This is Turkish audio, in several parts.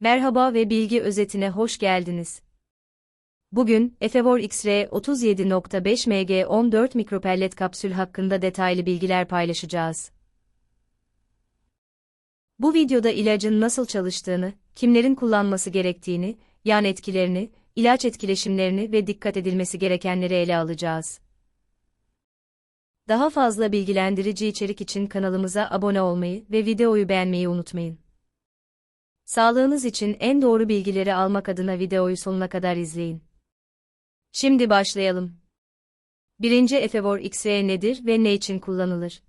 Merhaba ve bilgi özetine hoş geldiniz. Bugün, Efevor XR 37.5 mg 14 mikropellet kapsül hakkında detaylı bilgiler paylaşacağız. Bu videoda ilacın nasıl çalıştığını, kimlerin kullanması gerektiğini, yan etkilerini, ilaç etkileşimlerini ve dikkat edilmesi gerekenleri ele alacağız. Daha fazla bilgilendirici içerik için kanalımıza abone olmayı ve videoyu beğenmeyi unutmayın. Sağlığınız için en doğru bilgileri almak adına videoyu sonuna kadar izleyin. Şimdi başlayalım. 1. Efevor XR nedir ve ne için kullanılır?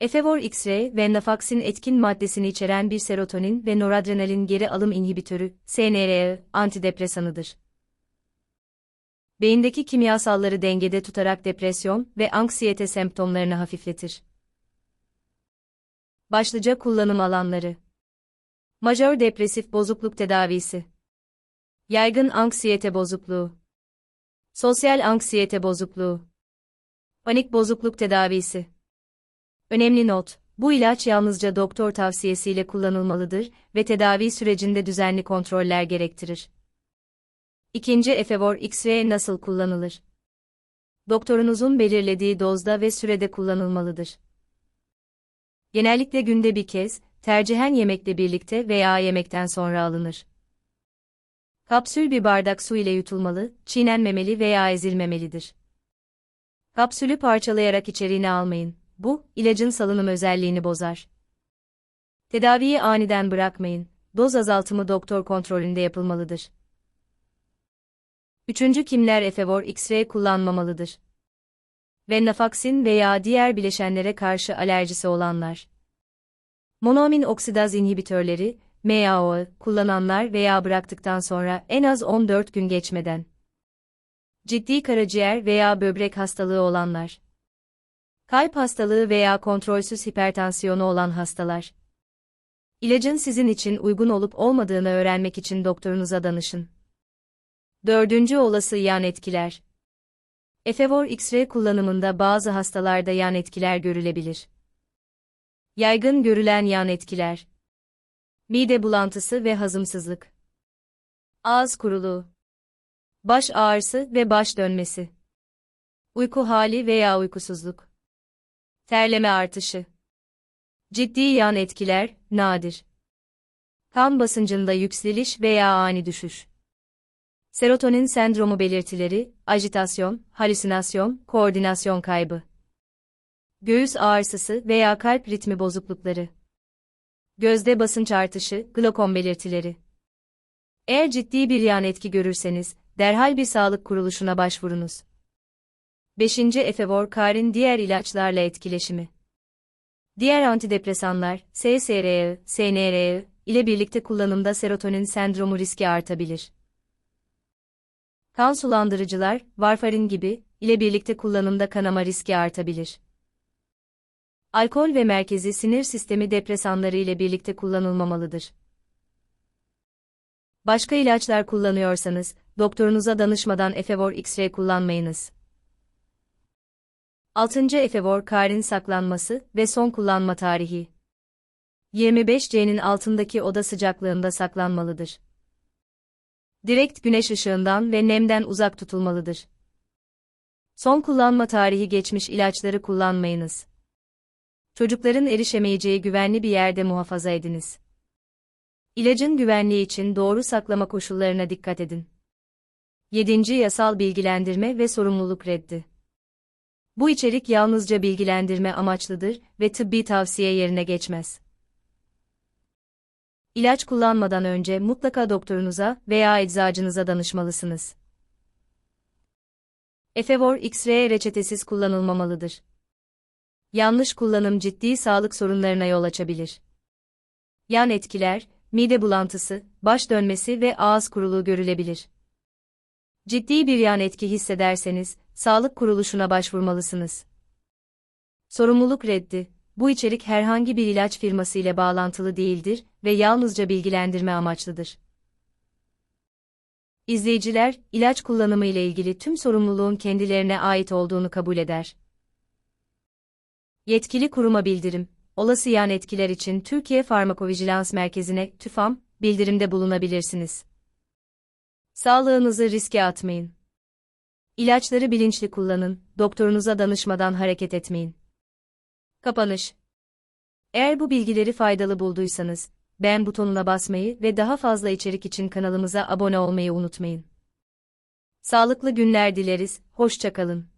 Efevor XR, venlafaxin etkin maddesini içeren bir serotonin ve noradrenalin geri alım inhibitörü, SNRE, antidepresanıdır. Beyindeki kimyasalları dengede tutarak depresyon ve anksiyete semptomlarını hafifletir. Başlıca kullanım alanları Majör depresif bozukluk tedavisi. Yaygın anksiyete bozukluğu. Sosyal anksiyete bozukluğu. Panik bozukluk tedavisi. Önemli not: Bu ilaç yalnızca doktor tavsiyesiyle kullanılmalıdır ve tedavi sürecinde düzenli kontroller gerektirir. İkinci Efevor X-ray nasıl kullanılır? Doktorunuzun belirlediği dozda ve sürede kullanılmalıdır. Genellikle günde bir kez, tercihen yemekle birlikte veya yemekten sonra alınır. Kapsül bir bardak su ile yutulmalı, çiğnenmemeli veya ezilmemelidir. Kapsülü parçalayarak içeriğini almayın. Bu, ilacın salınım özelliğini bozar. Tedaviyi aniden bırakmayın. Doz azaltımı doktor kontrolünde yapılmalıdır. Üçüncü kimler Efevor X-ray kullanmamalıdır? Venlafaxin veya diğer bileşenlere karşı alerjisi olanlar. Monoamin oksidaz inhibitörleri, MAO, kullananlar veya bıraktıktan sonra en az 14 gün geçmeden. Ciddi karaciğer veya böbrek hastalığı olanlar. Kalp hastalığı veya kontrolsüz hipertansiyonu olan hastalar. İlacın sizin için uygun olup olmadığını öğrenmek için doktorunuza danışın. Dördüncü olası yan etkiler. Efevor X-ray kullanımında bazı hastalarda yan etkiler görülebilir. Yaygın görülen yan etkiler. Mide bulantısı ve hazımsızlık. Ağız kuruluğu. Baş ağrısı ve baş dönmesi. Uyku hali veya uykusuzluk. Terleme artışı. Ciddi yan etkiler, nadir. Kan basıncında yükseliş veya ani düşüş. Serotonin sendromu belirtileri, ajitasyon, halüsinasyon, koordinasyon kaybı göğüs ağrısı veya kalp ritmi bozuklukları. Gözde basınç artışı, glokom belirtileri. Eğer ciddi bir yan etki görürseniz, derhal bir sağlık kuruluşuna başvurunuz. 5. Efevor Karin diğer ilaçlarla etkileşimi. Diğer antidepresanlar, SSRI, SNRI ile birlikte kullanımda serotonin sendromu riski artabilir. Kan sulandırıcılar, varfarin gibi ile birlikte kullanımda kanama riski artabilir. Alkol ve merkezi sinir sistemi depresanları ile birlikte kullanılmamalıdır. Başka ilaçlar kullanıyorsanız, doktorunuza danışmadan Efevor X-ray kullanmayınız. 6. Efevor Karin saklanması ve son kullanma tarihi. 25C'nin altındaki oda sıcaklığında saklanmalıdır. Direkt güneş ışığından ve nemden uzak tutulmalıdır. Son kullanma tarihi geçmiş ilaçları kullanmayınız. Çocukların erişemeyeceği güvenli bir yerde muhafaza ediniz. İlacın güvenliği için doğru saklama koşullarına dikkat edin. 7. Yasal bilgilendirme ve sorumluluk reddi. Bu içerik yalnızca bilgilendirme amaçlıdır ve tıbbi tavsiye yerine geçmez. İlaç kullanmadan önce mutlaka doktorunuza veya eczacınıza danışmalısınız. Efevor X-ray reçetesiz kullanılmamalıdır. Yanlış kullanım ciddi sağlık sorunlarına yol açabilir. Yan etkiler, mide bulantısı, baş dönmesi ve ağız kuruluğu görülebilir. Ciddi bir yan etki hissederseniz, sağlık kuruluşuna başvurmalısınız. Sorumluluk reddi. Bu içerik herhangi bir ilaç firması ile bağlantılı değildir ve yalnızca bilgilendirme amaçlıdır. İzleyiciler, ilaç kullanımı ile ilgili tüm sorumluluğun kendilerine ait olduğunu kabul eder. Yetkili kuruma bildirim. Olası yan etkiler için Türkiye Farmakovijilans Merkezi'ne TÜFAM bildirimde bulunabilirsiniz. Sağlığınızı riske atmayın. İlaçları bilinçli kullanın, doktorunuza danışmadan hareket etmeyin. Kapanış Eğer bu bilgileri faydalı bulduysanız, beğen butonuna basmayı ve daha fazla içerik için kanalımıza abone olmayı unutmayın. Sağlıklı günler dileriz, hoşçakalın.